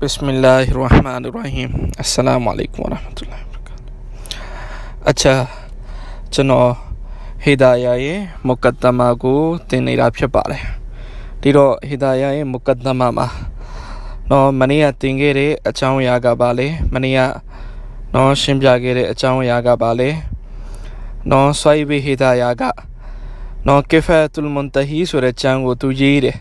बिस्मिल्लाहिर्रहमानिर्रहीम अस्सलाम वालेकुम रहमतुल्लाहि व बरकातहू अच्छा ကျွန်တော်ဟီဒါယာရဲ့မုကတမာကိုသင်နေတာဖြစ်ပါတယ်ဒီတော့ဟီဒါယာရဲ့မုကတမာမှာနော်မနေ့ကသင်ခဲ့တဲ့အကြောင်းအရာကပါလေမနေ့ကနော်ရှင်းပြခဲ့တဲ့အကြောင်းအရာကပါလေနော်ဆွိုင်ဘီဟီဒါယာကနော်ကီဖာတူလ်မွန်တဟီဆိုတဲ့ကျမ်းကိုသူရေးတယ်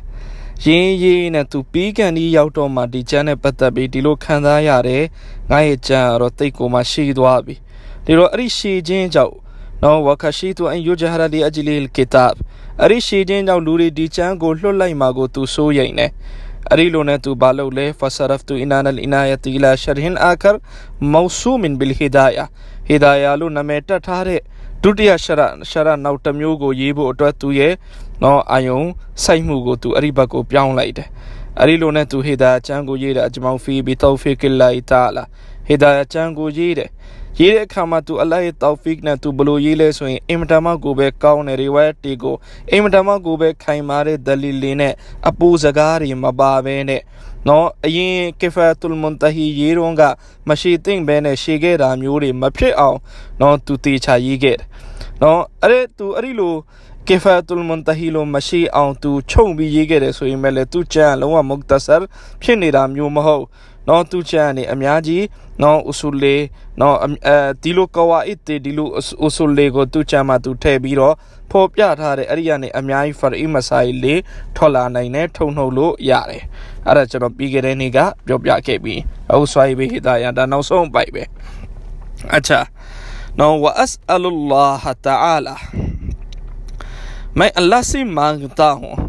ရင်းရင်းနဲ့သူပြီးကန်ဒီရောက်တော့မှဒီချမ်းနဲ့ပတ်သက်ပြီးဒီလိုခံစားရတယ်ငါရဲ့ချမ်းကတော့တိတ်ကိုမှရှိသွားပြီဒီလိုအဲ့ဒီရှိချင်းကြောင့်နော်ဝါခရှိသူအင်ယူဂျဟရာလီအဂျီလီလ်ကီတာဘ်အဲ့ဒီရှိချင်းကြောင့်လူတွေဒီချမ်းကိုလွတ်လိုက်မှာကိုသူစိုးရိမ်နေအရီလိုနဲ့သူဘာလုပ်လဲဖဆရဖ်တူအင်နာနလ်အနာယတီလာရှရဟင်အာကာမောဆူမင်ဘီလ်ဟီဒါယာဟီဒါယာလို့နာမည်တက်ထားတဲ့ဒုတိယရှရရှရနောက်တစ်မျိုးကိုရေးဖို့အတွက်သူရဲ့နော်အာယုံစိုက်မှုကိုသူအဲ့ဒီဘက်ကိုပြောင်းလိုက်တယ်အဲ့ဒီလိုနဲ့သူဟေတာချမ်းကိုရေးတာအဂျမောင်ဖီဘီတောဖီကလိုက်တာလာဟေတာချမ်းကိုရေးတယ်ရေးတဲ့အခါမှာသူအလ္လာဟ်ရဲ့တောဖီကနဲ့သူဘလို့ရေးလဲဆိုရင်အင်မတန်မှကိုပဲကောင်းတဲ့ရီဝိုင်တီကိုအင်မတန်မှကိုပဲခိုင်မာတဲ့ဒလီလီနဲ့အပူစကားတွေမပါဘဲနဲ့နော်အရင်ကီဖာတူလ်မွန်တဟီရေးတော့ကမရှိသင့်ဘဲနဲ့ရှေခဲ့တာမျိုးတွေမဖြစ်အောင် နော်သူတေချာရေးခဲ့တယ်နော်အဲ့ဒါသူအဲ့ဒီလိုကေဖာတူလ်မွန်တဟီလိုမရှိအောင်သူခြုံပြီးရေးခဲ့တယ်ဆိုရင်ပဲလေသူ့ချန်လုံးဝမုတ်တဆာဖြစ်နေတာမျိုးမဟုတ်နော်သူ့ချန်ကနေအများကြီးနော်အူဆူလေနော်အဲဒီလိုကဝါအစ်တေဒီလိုအူဆူလေကိုသူ့ချန်မှာသူထည့်ပြီးတော့ဖော်ပြထားတဲ့အဲ့ဒီကနေအများကြီးဖရီမဆိုင်လေးထွက်လာနိုင်တယ်ထုံနှုတ်လို့ရတယ်အဲ့ဒါကျွန်တော်ပြီးခဲ့တဲ့နေ့ကပြောပြခဲ့ပြီးအခုဆွိုင်းပြီးဟိတာရဒါနောက်ဆုံးပိုက်ပဲအချာနော်ဝအစအလူလာဟာတာအာလာ میں اللہ سے مانگتا ہوں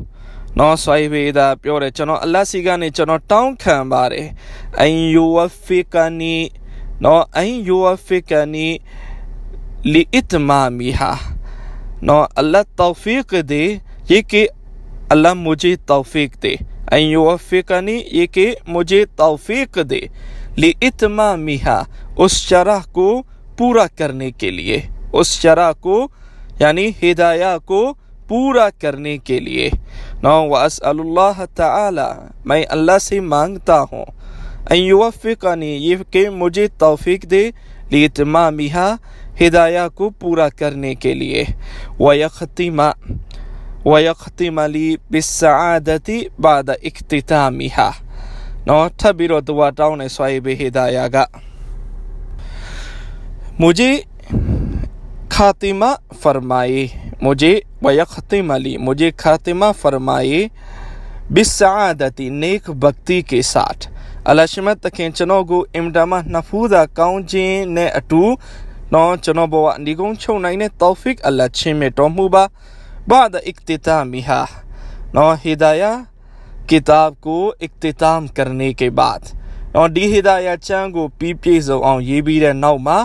نو سوائی ویدا پیورے چنو اللہ سی گانے چنو ٹاؤں کھاں بارے این یو فقانی نو این یو و لی اتمامی ہا نو اللہ توفیق دے یہ کہ اللہ مجھے توفیق دے این یو و یہ کہ مجھے توفیق دے لی اتمامی ہا اس شرح کو پورا کرنے کے لیے اس شرح کو یعنی ہدایہ کو پورا کرنے کے لیے نو وس اللہ تعالی میں اللہ سے مانگتا ہوں یوفقنی یہ کہ مجھے توفیق دے لیتمامیہ ہدایہ کو پورا کرنے کے لیے ویختمہ ویختمہ لی بسعادتی بعد اکتتامیہ نو تبیرو دعا داؤنے سوائی بے ہدایہ گا مجھے خاتمہ فرمائی مجھے بیک علی مجھے خاتمہ فرمائے بسعادتی نیک بھکتی کے ساتھ تکین چنو گو امدامہ نفودا کاؤں جین اٹو نو چنو بوا نگون چھو توفیق اللہ چھے ٹو موبا بعد اکتتامی ہا نو ہدایہ کتاب کو اختتام کرنے کے بعد نو دی ہدایہ چانگو پی پی زو آؤں یہ بھی رہ نو ماں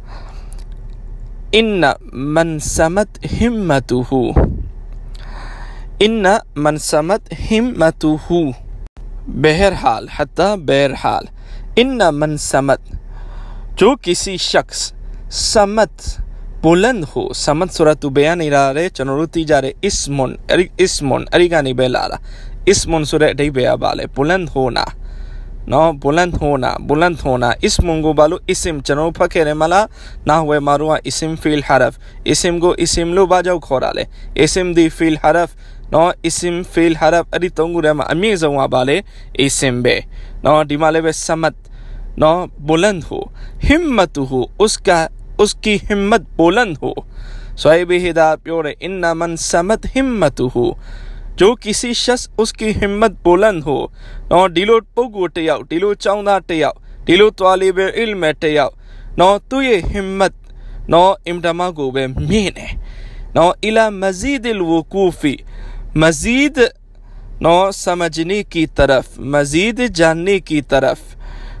ان منسمت ہمت ہو ان منسمت ہمت ہو بہرحال بہرحال ان منسمت جو کسی شخص سمت بلند ہو سمت صورت بیا نارے چنورتی جارے اس منگ اس من اسمن نہیں بے لارا اس من سر بیا بالے بلند ہونا نہ နော်ဘူလန်ထိုနာဘူလန်ထိုနာ ismun ကိုဘာလို့ ism ကျွန်တော်ဖတ်ခဲ့တယ်မလားနာဝယ်မှာတော့ ism fil harf ism ကို ism လို့ဘာကြောင့်ခေါ်တာလဲ ism di fil harf နော် ism fil harf အဲ့ဒီသုံးခုထဲမှာအမြင့်ဆုံးကဘာလဲ ism ပဲနော်ဒီမှာလည်းပဲစမတ်နော်ဘူလန်ဟူ himmatuhu uska uski himmat buland hu ဆိုဟိဘဟိဒါပြောတယ် inna man samat himmatuhu जो किसी शख्स उसकी हिम्मत बुलंद हो နော်ဒီလိုပုံကိုတယောက်ဒီလိုចောင်းသားတယောက်ဒီလိုသွာလီဘယ်အီလ်မတယောက်နော်သူ့ရဲ့ हिम्मत နော်အင်တမကိုပဲမြင့်တယ်နော်အီလာမဇီဒ်အလ်ဝကူဖီမဇီဒ်နော်ဆမဂျနီကီတရဖ်မဇီဒ်ဂျန်နီကီတရဖ်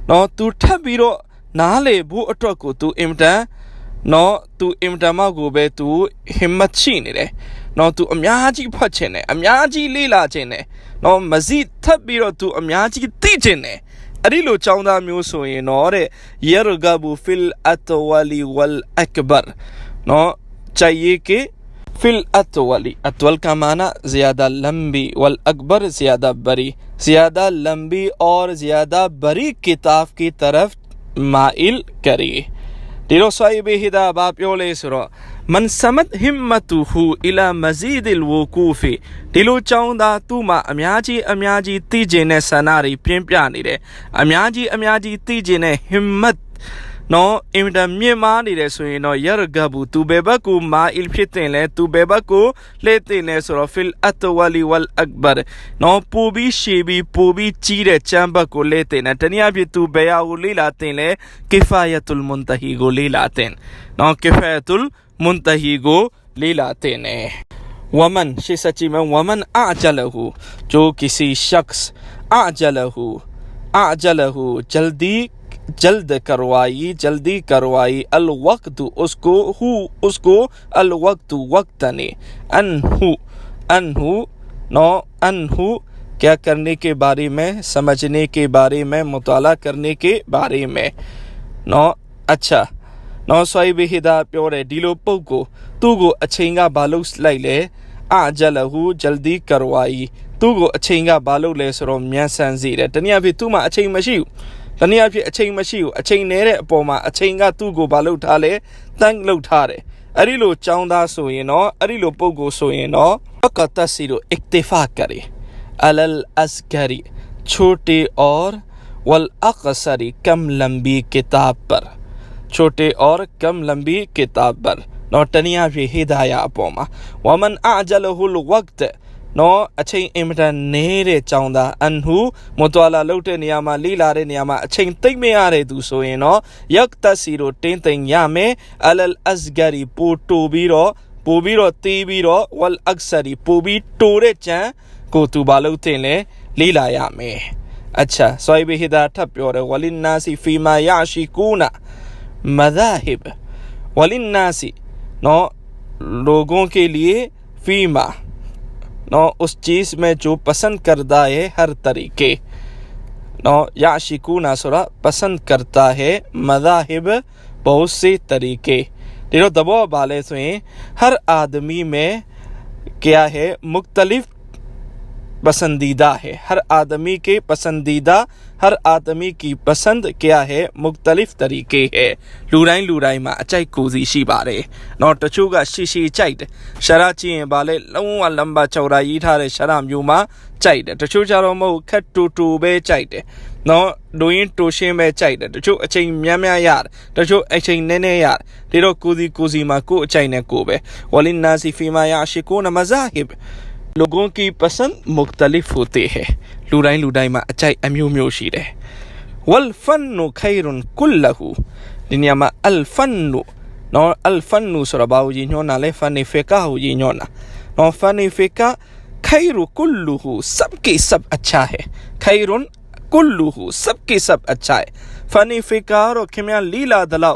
နော်သူထပ်ပြီးတော့နားလေဖို့အတွက်ကိုသူအင်တန်နော်သူအင်တမကိုပဲသူ हिम्मत ရှိနေတယ်နော်သူအများကြီးဖတ်ချင်တယ်အများကြီးလေ့လာချင်တယ်နော်မစိထပ်ပြီးတော့သူအများကြီးသိချင်တယ်အဲ့ဒီလိုចောင်းသားမျိုးဆိုရင်တော့တဲ့ယရဂဘူဖီလ်အတဝလီဝလ်အကဘာနော် चाहिए कि फिल अतवल अतवल का माना ज़्यादा लंबी वल अकबर ज़्यादा बड़ी ज़्यादा लंबी और ज़्यादा बड़ी किताब की तरफ माइल करिए ဒီလိုဆိုရေးပြီးဒါဘာပြောလဲဆိုတော့ man samat himmatuhu ila mazidil wuqufi ဒီလိုចောင်းသားသူ့မှာအများကြီးအများကြီးသိကျင်တဲ့ဆန္ဒတွေပြင်းပြနေတယ်အများကြီးအများကြီးသိကျင်တဲ့ himmat နော်အင်တာမြင့်မားနေတယ်ဆိုရင်တော့ယရဂဘူသူဘယ်ဘက်ကိုမာအီလ်ဖြစ်တင်လဲသူဘယ်ဘက်ကိုလှည့်တင်လဲဆိုတော့ဖီလ်အတ်ဝလီဝလ်အက်ဘာနော်ပူပြီးရှေပြီးပူပြီးကြီးတဲ့ချမ်းဘက်ကိုလှည့်တင်တယ်တနည်းအားဖြင့်သူဘယ်ဟာကိုလေးလာတင်လဲကီဖာယတ်ုလ်မွန်တဟီကိုလေးလာတင် နော်ကီဖာယတ်ုလ် منتحی گو لیلاتے نے ومن شی سچی میں ومن آ جو کسی شخص آ آجلہو آ جلدی جلد کروائی جلدی کروائی الوقت اس کو ہو اس کو الوقت وقت نے انہو انہو نو انہو کیا کرنے کے بارے میں سمجھنے کے بارے میں مطالعہ کرنے کے بارے میں نو اچھا နော်ဆွိုင်ဘီဟီဒါပြောတယ်ဒီလိုပုတ်ကို သူ့ကိုအချိန်ကဘာလို့လိုက်လဲအာဂျလဟူဂျလဒီကာရဝိုင်သူ့ကိုအချိန်ကဘာလို့လဲဆိုတော့မြန်ဆန်စေတယ်တနည်းအားဖြင့်သူ့မှာအချိန်မရှိဘူးတနည်းအားဖြင့်အချိန်မရှိဘူးအချိန်နဲတဲ့အပေါ်မှာအချိန်ကသူ့ကိုဘာလို့ထားလဲတန်းလို့ထားတယ်အဲ့ဒီလိုចောင်းသားဆိုရင်တော့အဲ့ဒီလိုပုံကိုဆိုရင်တော့ကတစီလို اکتفا کرے علل اصغری چھوٹے اور والاقصری کم لمبی کتاب پر छोटे और कम लंबी किताब पर နော်တနည်းအားဖြင့်ဟေဒါယာအပေါ်မှာဝမန်အာဂျလဟူလဝက်တ် နော်အချိန်အင်မတန်နေတဲ့ကြောင်းသားအန်ဟူမွတ်တွာလာလုတ်တဲ့နေရာမှာလိလာတဲ့နေရာမှာအချိန်သိမ့်မရတဲ့သူဆိုရင်တော့ရက်တစီတို့တင်းသိမ့်ရမယ်အလလ်အစဂရီပူတူပြီးတော့ပူပြီးတော့တီးပြီးတော့ဝလ်အက်ဆရီပူပြီးတိုတဲ့ကြံကိုသူပါလုတ်တင်လဲလိလာရမယ်အချာဆိုဘီဟီဒါထပ်ပြောတယ်ဝလင်နာစီဖီမာယာရှိကူနာ مذاہب ولناسی نو لوگوں کے لیے فیما نو اس چیز میں جو پسند کرتا ہے ہر طریقے نو یا شکو ناسرا پسند کرتا ہے مذاہب بہت سے طریقے دیرو دبو بالے سوئیں ہر آدمی میں کیا ہے مختلف पसंदीदा है हर आदमी के पसंदीदा हर आदमी की पसंद क्या है मुख्तलिफ तरीके है လူတိုင်းလူတိုင်းမှာအကြိုက်ကိုစီရှိပါတယ်။တော့တချို့ကရှိရှိကြိုက်တယ်။ရှရာကြည့်ရင်ဗာလဲလုံးဝလမ်းပါချော်တာရေးထားတဲ့ရှရာမျိုးမှာကြိုက်တယ်။တချို့ကြတော့မဟုတ်ခက်တူတူပဲကြိုက်တယ်။နော်လူရင်းတူရှင်းပဲကြိုက်တယ်။တချို့အချိန်များများရတယ်။တချို့အချိန်နည်းနည်းရတယ်။ဒါတော့ကိုစီကိုစီမှာကိုအကြိုက်နဲ့ကိုပဲ။ဝလင်နာစီဖီမာယာရှိကိုနမဇာဟီဘ် لوگوں کی پسند مختلف ہوتے ہیں لورائیں لورائیں ماں اچائی امیو میو شیرے والفن خیر کل لہو دنیا ماں الفن نو الفن سرباو جی نونا لے فن فکا ہو جی نونا نو فن فکا خیر کل لہو سب کی سب اچھا ہے خیر کل لہو سب کی سب اچھا ہے فن فکا رو کمیان لیلا دلاؤ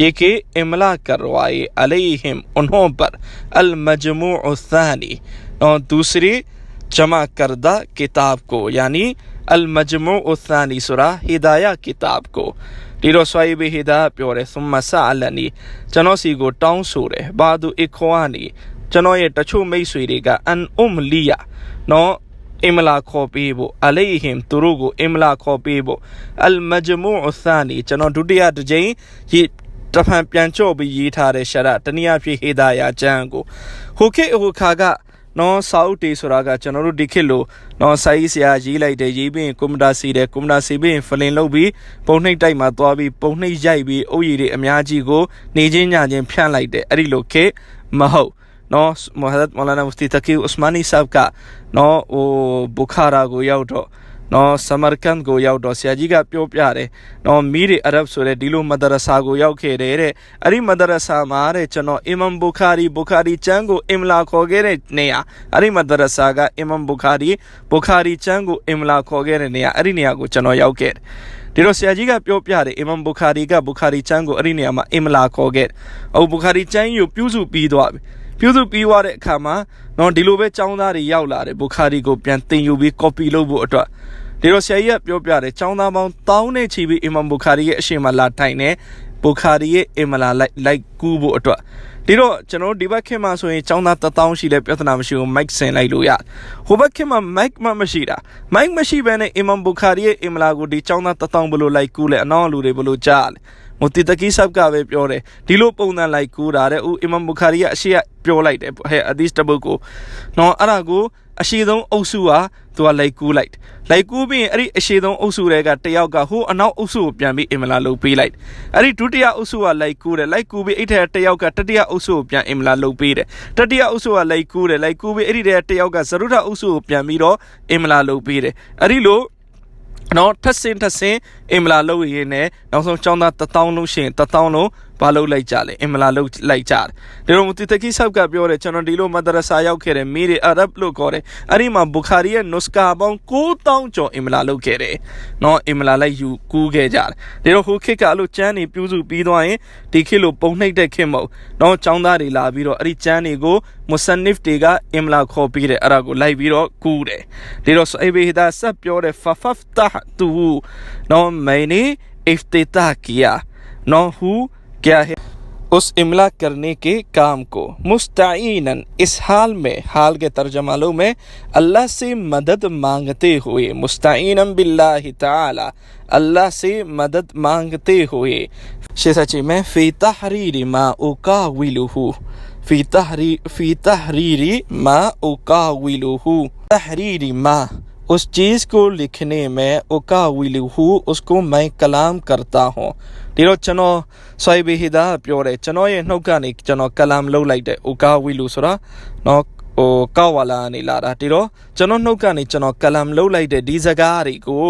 یہ کہ املا کروائی علیہم انہوں پر المجموع الثانی دوسری جمع کردہ کتاب کو یعنی المجموع الثانی سورہ ہدایہ کتاب کو كتاب كو ہدا پیور چنو سی گو ٹاؤں سورے بعد اکھوانی چنو یہ ٹچو مئی سویری گا ان ام لیا نو املا کھو پیبو الم ترو املا کھو پی بو المجمو ثانی چنو ڈڈیا یہ တဖန်ပြန်ကြော့ပြီးရေးထားတဲ့ရှာရတနည်းအားဖြင့်ဟေသာယာကျမ်းကိုဟိုခေဟိုခါကနော်စာအုပ်တွေဆိုတာကကျွန်တော်တို့ဒီခေတ်လို့နော်စာရေးဆရာရေးလိုက်တယ်ရေးပြီးရင်ကွန်ပျူတာစီတယ်ကွန်ပျူတာစီပြီးရင်ဖလင်လုပ်ပြီးပုံနှိပ်တိုက်မှာသွားပြီးပုံနှိပ်ရိုက်ပြီးအုပ်ရည်တွေအများကြီးကိုနေချင်းညချင်းဖြန့်လိုက်တယ်အဲ့ဒီလိုခေတ်မဟုတ်နော်မိုဟာဒတ်မောလာနာမုဖတီတကီဥစမာနီဆာဘ်ကနော်ဟိုဘူခါရာကို ရောက်တော့နော်ဆမာကန်ကိုရောက်တော့ဆရာကြီးကပြောပြတယ်နော်မီးရီအရဗ်ဆိုတဲ့ဒီလိုမဒရဆာကိုရောက်ခဲ့တယ်တဲ့အဲ့ဒီမဒရဆာမှာတဲ့ကျွန်တော်အီမမ်ဘူခါရီဘူခါရီချမ်းကိုအင်မလာခေါ်ခဲ့တဲ့နေရာအဲ့ဒီမဒရဆာကအီမမ်ဘူခါရီဘူခါရီချမ်းကိုအင်မလာခေါ်ခဲ့တဲ့နေရာအဲ့ဒီနေရာကိုကျွန်တော်ရောက်ခဲ့တယ်ဒီတော့ဆရာကြီးကပြောပြတယ်အီမမ်ဘူခါရီကဘူခါရီချမ်းကိုအဲ့ဒီနေရာမှာအင်မလာခေါ်ခဲ့အခုဘူခါရီချမ်းကိုပြုစုပြီးသွားပြီပြုစုပြီးွားတဲ့အခါမှာနော်ဒီလိုပဲចောင်းသားတွေရောက်လာတယ်ဘူခါရီကိုပြန်တင်ယူပြီး copy လုပ်ဖို့အတွက်ဒီတော့ဆရာကြီးကပြောပြတယ်ចောင်းသားပေါင်းတောင်းနဲ့ချီပြီးအီမမ်ဘူခါရီရဲ့အရှင်မလာထိုင်နေဘူခါရီရဲ့အင်မလာလိုက်လိုက်ကူးဖို့အတွက်ဒီတော့ကျွန်တော်ဒီဘက်ခင်မှာဆိုရင်ចောင်းသား1000ရှိလဲပြဿနာမရှိဘူးမိုက်ဆင်လိုက်လို့ရဟိုဘက်ခင်မှာမိုက်မမရှိတာမိုက်မရှိဘဲနဲ့အီမမ်ဘူခါရီရဲ့အင်မလာကိုဒီចောင်းသား1000ဘလို့လိုက်ကူးလဲအနောက်လူတွေဘလို့ကြားလဲမူတီတကီဆပ်ကပဲပြောတယ်ဒီလိုပုံစံလိုက်ကူတာတဲ့ဦးအီမမ်ဘူခါရီကအရှိကပြောလိုက်တယ်ဟဲ့အဒီစ်တဘုတ်ကိုနော်အဲ့ဒါကို အရှိဆုံးအုပ်စုဟာသူကလိုက်ကူးလိုက်လိုက်ကူးပြီးရင်အဲ့ဒီအရှိဆုံးအုပ်စုတွေကတယောက်ကဟိုအနောက်အုပ်စုကိုပြန်ပြီးအင်မလာလုပ်ပေးလိုက်အဲ့ဒီဒုတိယအုပ်စုကလိုက်ကူးတယ်လိုက်ကူးပြီးအဲ့ထက်တယောက်ကတတိယအုပ်စုကိုပြန်အင်မလာလုပ်ပေးတယ်တတိယအုပ်စုကလိုက်ကူးတယ်လိုက်ကူးပြီးအဲ့ဒီတဲ့တယောက်ကဇရုထအုပ်စုကိုပြန်ပြီးတော့အင်မလာလုပ်ပေးတယ်အဲ့ဒီလို့နော်ထပ်ဆင်းထပ်ဆင်းအင်မလာလုပ်ရင်းနဲ့နောက်ဆုံးចောင်းသား1000လုံးရှင်1000လုံးဘာလုပ်လိုက်ကြလဲအင်မလာလုပ်လိုက်ကြတယ်ဒါတော့မူတီတကီဆောက်ကပြောတယ်ကျွန်တော်ဒီလိုမဒရဆာရောက်ခဲ့တယ်မီရီအာရဗ်လို့ခေါ်တယ်အဲ့ဒီမှာဘူခါရီရဲ့နုစကာပေါင်း9000ကျော်အင်မလာလုပ်ခဲ့တယ်နော်အင်မလာလိုက်ယူကူးခဲ့ကြတယ်ဒါတော့ဟိုခေတ်ကအဲ့လိုကျန်းနေပြုစုပြီးသွားရင်ဒီခေတ်လိုပုံနှိပ်တဲ့ခေတ်မဟုတ်နော်ចောင်းသားတွေလာပြီးတော့အဲ့ဒီကျန်းတွေကိုမွဆန်နစ်တွေကအင်မလာခေါ်ပြီးတယ်အဲ့ဒါကိုလိုက်ပြီးတော့ကူးတယ်ဒါတော့ဆိုအိဘေဟီဒါဆက်ပြောတယ်ဖဖဖတာတူနော်မိုင်းနီ افتتاح کیا نہ ہو کیا ہے اس املا کرنے کے کام کو مستعین اس حال میں حال کے ترجمالوں میں اللہ سے مدد مانگتے ہوئے مستعین باللہ تعالی اللہ سے مدد مانگتے ہوئے شیسا چی میں فی تحریر ما اکاولوہ فی تحریر فی تحریر ما اکاولوہ تحریر ما उस चीज़ को लिखने में उका विलू हूँ उसको मैं कलाम करता हूँ ဒီတော့ကျွန်တော်ဆိုက်ဘီဟီဒါပြောတယ်ကျွန်တော်ရဲ့နှုတ်ကနေကျွန်တော်ကလမ်လုပ်လိုက်တယ်ဥကာဝီလူဆိုတာเนาะဟိုကောက်ဝါလာနေလာတာဒီတော့ကျွန်တော်နှုတ်ကနေကျွန်တော်ကလမ်လုပ်လိုက်တဲ့ဒီစကားတွေကို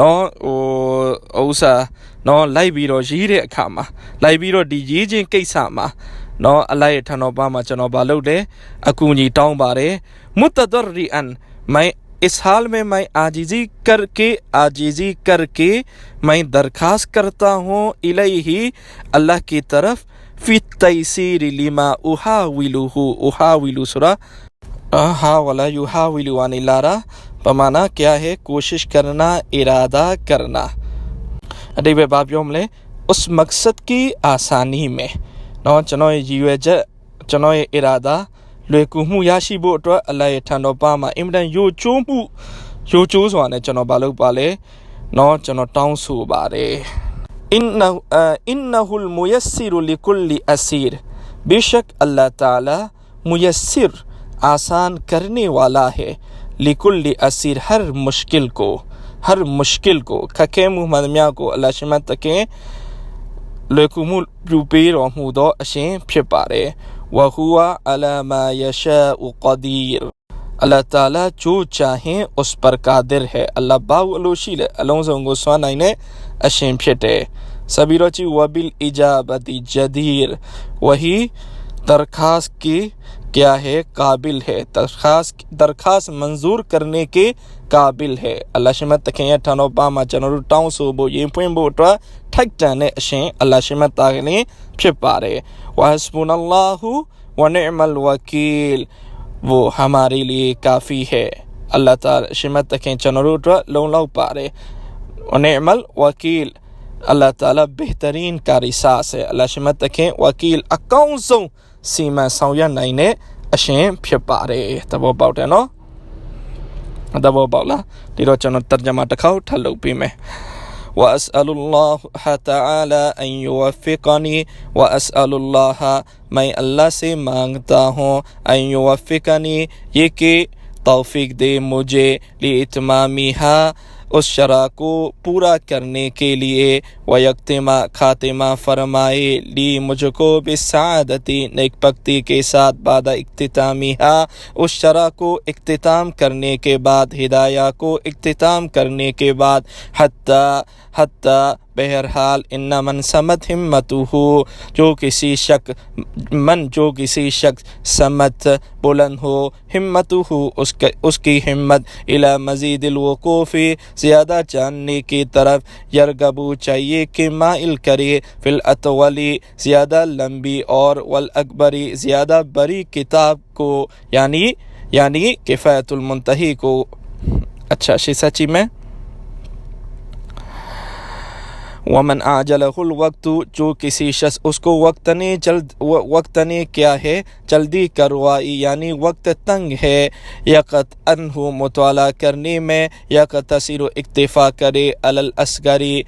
နော်ဟိုဥစ္စာနော်လိုက်ပြီးတော့ရေးတဲ့အခါမှာလိုက်ပြီးတော့ဒီရေးခြင်းကိစ္စမှာ နော်အလိုက်ထန်တော်ပါမှာကျွန်တော်ပါလုပ်တယ်အကူအညီတောင်းပါတယ်မုတ္တဒရီအန်မိုင် اس حال میں میں آجیزی کر کے آجیزی کر کے میں درخواست کرتا ہوں الہی اللہ کی طرف فی تیسیر لما اوہا احاولو وا ہا ولا یوہا لارا پمانا کیا ہے کوشش کرنا ارادہ کرنا اڈی باب یوم اس مقصد کی آسانی میں نو چنوئے چنوئے ارادہ လွယ်ကူမှုရရှိဖို့အတွက်အလိုက်ထန်တော်ပါမှာအင်မတန်ယိုကျိုးမှုယိုကျိုးစွာနဲ့ကျွန်တော်မလုပ်ပါလဲเนาะကျွန်တော်တောင်းဆိုပါတယ် إنه إنه الميسر لكل أسير بشك الله تعالى ميسر آسان کرنے والا ہے لکل اسیر ہر مشکل کو ہر مشکل کو کھکے محمد میاں کو اللہ شمت تکیں လွယ်ကူမှုပြုပေးတော်မူသောအရှင်ဖြစ်ပါれ وہوا ما یشاء قدیر اللہ تعالیٰ جو چاہیں اس پر قادر ہے اللہ باو علوشی لے اللہ سے انگو سوانائی نے اشیم پھٹے سبیرو چی وبل اجابتی جدیر وہی درخواست کی کیا ہے قابل ہے درخواست درخواست منظور کرنے کے قابل ہے اللہ تکھیں ٹھانو پاما چنرو ٹاؤں سو بوٹوا ٹھک جانے اشیں اللہ شمت نے چھپا پارے وحسبون اللہ ونعم الوکیل وہ ہمارے لیے کافی ہے اللہ تعالی شمت چنرو ٹوا لوں لو پارے ونعم الوکیل اللہ تعالی بہترین کاری ساس ہے اللہ تکھیں وکیل اکاؤں စီမံဆောင်ရွက်နိုင်တဲ့အရှင်ဖြစ်ပါတယ်သဘောပေါက်တယ်နော်သဘောပေါက်လားဒီတော့ကျွန်တော်တကြမှာတစ်ခေါက်ထပ်လုပ်ပေးမယ် وأسأل الله تعالى أن يوفقني وأسأل الله میں اللہ سے مانگتا ہوں أن يوفقني یہ کہ توفیق دے مجھے لاتمامی اس شرح کو پورا کرنے کے لیے و یکما خاتاطمہ فرمائے لی مجھ کو بھی سعادتی نیک پکتی کے ساتھ بعد اختتامی ہا اس شرح کو اختتام کرنے کے بعد ہدایہ کو اختتام کرنے کے بعد حتیٰ حتی بہرحال ان من سمت ہمتو ہو جو کسی شک من جو کسی شک سمت بلند ہو ہمتو ہو اس کی ہمت علا مزید الوقوفی زیادہ جاننے کی طرف یرگبو چاہیے چاہیے کہ مائل کرے کری فلطولی زیادہ لمبی اور والاکبری زیادہ بری کتاب کو یعنی یعنی کفایت المنتی کو اچھا سچی میں ومن آجلہ الوقت جو کسی شخص اس کو وقت نے جلد وقت نے کیا ہے جلدی کروائی یعنی وقت تنگ ہے یقت انہو مطالعہ کرنے میں یقت تصیر و اکتفا کرے اللعسگری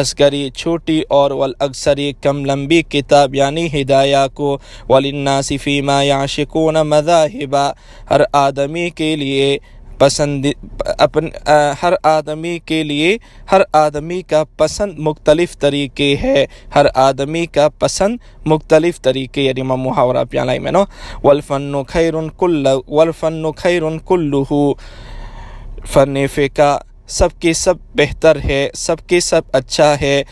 اسگری چھوٹی اور والاکثری کم لمبی کتاب یعنی ہدایہ کو وللناس فیما یعشقون نا مذاہبہ ہر آدمی کے لیے پسند اپن ہر آدمی کے لیے ہر آدمی کا پسند مختلف طریقے ہے ہر آدمی کا پسند مختلف طریقے یعنی محاورہ یہاں لائی میں نو ولفن خیر خیرون کل والفن خیرون کلو فن فے سب کے سب بہتر ہے سب کے سب اچھا ہے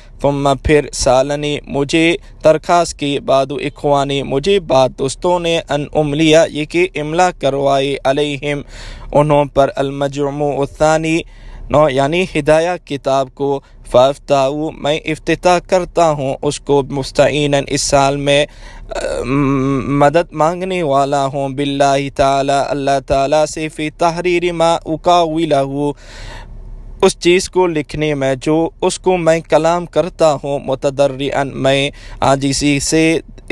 پھر سالنی مجھے درخواست کی بعد اخوانی مجھے بعد دوستوں نے ان املیا یہ کہ املا کروائے علیہم انہوں پر المجموع الثانی نو یعنی ہدایہ کتاب کو فافتاؤ میں افتتاح کرتا ہوں اس کو مستعین اس سال میں مدد مانگنے والا ہوں باللہ تعالی اللہ تعالی سے فی تحریر ما اکاوی لہو اس چیز کو لکھنے میں جو اس کو میں کلام کرتا ہوں متدرین میں آجیسی سے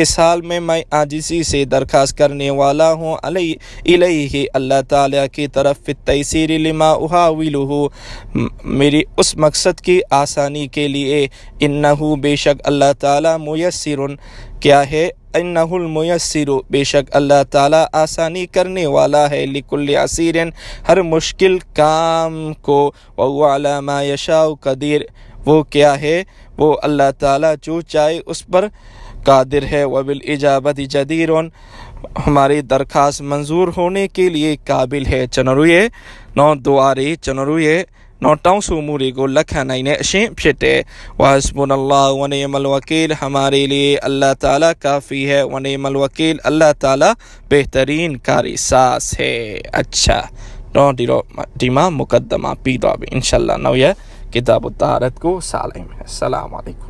اس حال میں میں آجیسی سے درخواست کرنے والا ہوں علیہ اللہ تعالیٰ کی طرف فتح لما ہوں میری اس مقصد کی آسانی کے لیے انہو بے شک اللہ تعالیٰ میسر کیا ہے انہ المیسر بے شک اللہ تعالیٰ آسانی کرنے والا ہے لکل عصیر ہر مشکل کام کو علامہ یشاء و قدیر وہ کیا ہے وہ اللہ تعالیٰ جو چاہے اس پر قادر ہے وبل جدیر ہماری درخواست منظور ہونے کے لیے قابل ہے چنروئے نو دوارے چنروئے နော်တောင်းဆိုမှုတွေကိုလက်ခံနိုင်တဲ့အရှင်ဖြစ်တဲ့ဝါစဘွန်အလ္လာဝနီမလဝကီလ်ဟမာရီလီအလ္လာတာလာကာဖီဟဲဝနီမလဝကီလ်အလ္လာတာလာဘေဟ်တရင်ကာရီဆာဆဲအချာတော့ဒီတော့ဒီမှာမုကဒ္ဒမာပြီးသွားပြီအင်ရှာအလ္လာနောက်ရ كتاب الطهارة سالم السلام عليكم